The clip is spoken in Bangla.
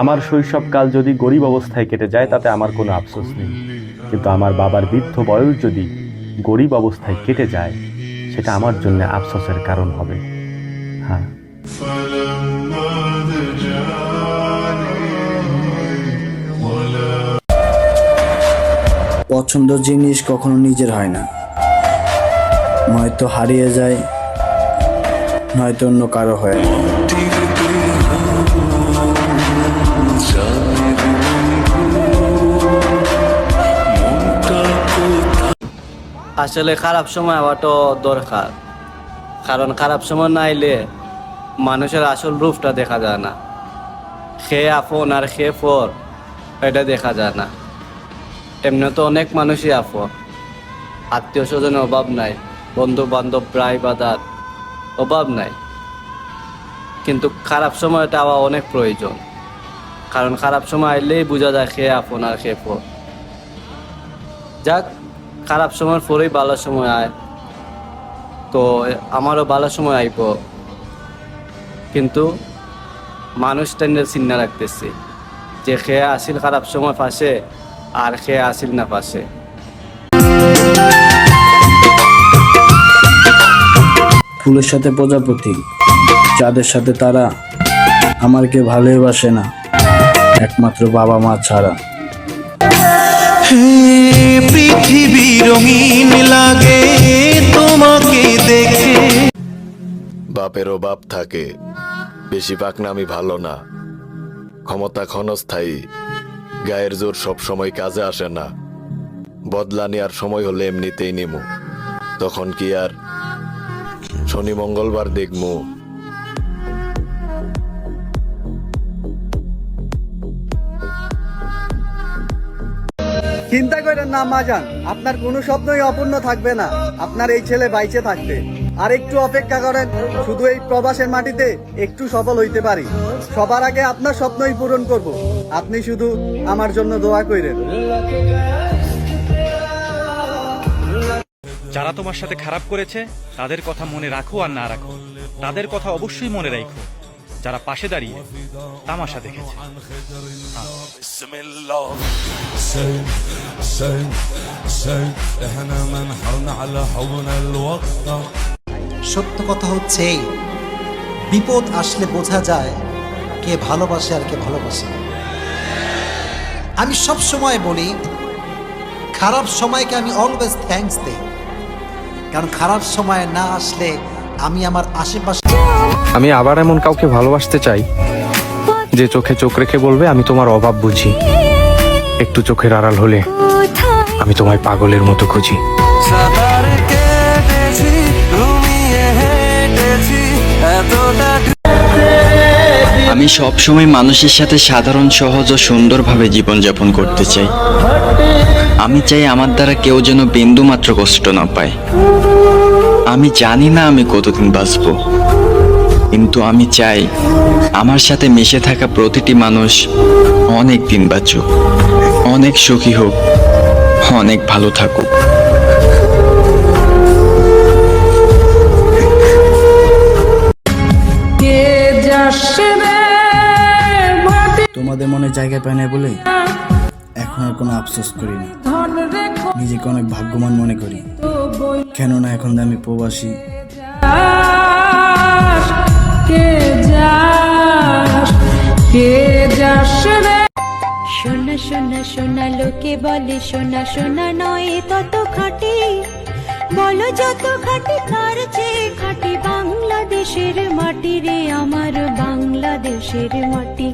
আমার শৈশবকাল যদি গরিব অবস্থায় কেটে যায়, তাতে আমার কোনো আফসোস নেই। কিন্তু আমার বাবার বৃদ্ধ বয়স যদি গরিব অবস্থায় কেটে যায়, সেটা আমার জন্য আফসোসের কারণ হবে। হ্যাঁ। পছন্দ জিনিস কখনো নিজের হয় না। নয়তো হারিয়ে যায়, নয়তো অন্য কারও হয়। আসলে খারাপ সময় হওয়াটা দরকার। কারণ খারাপ সময় না এলে মানুষের আসল রূপটা দেখা যায় না। খেয়ে আপন আর খে ফর এটা দেখা যায় না। এমনি তো অনেক মানুষই আপন। আত্মীয় স্বজনের অভাব নাই বন্ধু বান্ধব প্রায় বাদার অভাব নাই। কিন্তু খারাপ সময়টা আবার অনেক প্রয়োজন। কারণ খারাপ সময় এলেই বোঝা যায় খেয়ে আপন আর খেয়ে ফর যাক খারাপ সময়ের পরেই ভালো সময় আয়। তো আমারও ভালো সময় আইব। কিন্তু মানুষ টেন্ডে চিন্তা রাখতেছি যে খেয়ে আসিল খারাপ সময় পাশে আর খেয়ে আসিল না পাশে ফুলের সাথে প্রজাপতি যাদের সাথে তারা আমার কেউ ভালোবাসে না একমাত্র বাবা মা ছাড়া। পৃথিবী রঙিন লাগে, তোমাকে দেখে। বাপেরও বাপ থাকে বেশি পাকনামি ভালো না। ক্ষমতা ক্ষণস্থায়ী, গায়ের জোর সব সময় কাজে আসে না। বদলা নেওয়ার সময় হলে এমনিতেই নিমু। তখন কি আর? শনি মঙ্গলবার দেখমু। চিন্তা করেন না মাজান আপনার কোনো স্বপ্নই অপূর্ণ থাকবে না। আপনার এই ছেলে বাইচে থাকতে আর একটু অপেক্ষা করেন, শুধু এই প্রবাসের মাটিতে একটু সফল হইতে পারি। সবার আগে আপনার স্বপ্নই পূরণ করব। আপনি শুধু আমার জন্য দোয়া করেন যারা তোমার সাথে খারাপ করেছে, তাদের কথা মনে রাখো আর না রাখো। তাদের কথা অবশ্যই মনে রাখো। যারা পাশে দাঁড়িয়ে তামাশা দেখেছে। সত্য কথা হচ্ছে বিপদ আসলে বোঝা যায় কে ভালোবাসে আর কে ভালোবাসে আমি সব সময় বলি, খারাপ সময়কে আমি অলওয়েজ থ্যাংকস দেই। কারণ খারাপ সময় না আসলে আমি আমার আশেপাশে আমি আবার এমন কাউকে ভালোবাসতে চাই যে চোখে চোখ রেখে বলবে আমি তোমার অভাব বুঝি। একটু চোখের আড়াল হলে আমি তোমায় পাগলের মতো খুঁজি। আমি সবসময় মানুষের সাথে সাধারণ সহজ ও সুন্দরভাবে জীবনযাপন করতে চাই। আমি চাই আমার দ্বারা কেউ যেন বিন্দুমাত্র কষ্ট না পায়। আমি জানি না আমি কতদিন বাঁচব। কিন্তু আমি চাই আমার সাথে মিশে থাকা প্রতিটি মানুষ অনেক দিন বাঁচুক অনেক সুখী হোক অনেক ভালো থাকুক। তোমাদের মনে জায়গা পায় না বলে এখন আর কোনো আফসোস করি না। নিজেকে অনেক ভাগ্যবান মনে করি। কেননা এখন আমি প্রবাসী। সোনা সোনা সোনা লোকে বলে সোনা সোনা নয় তত খাটি। বলো যত খাটি তার চেয়ে খাটি বাংলাদেশের মাটি রে আমার বাংলাদেশের মাটি।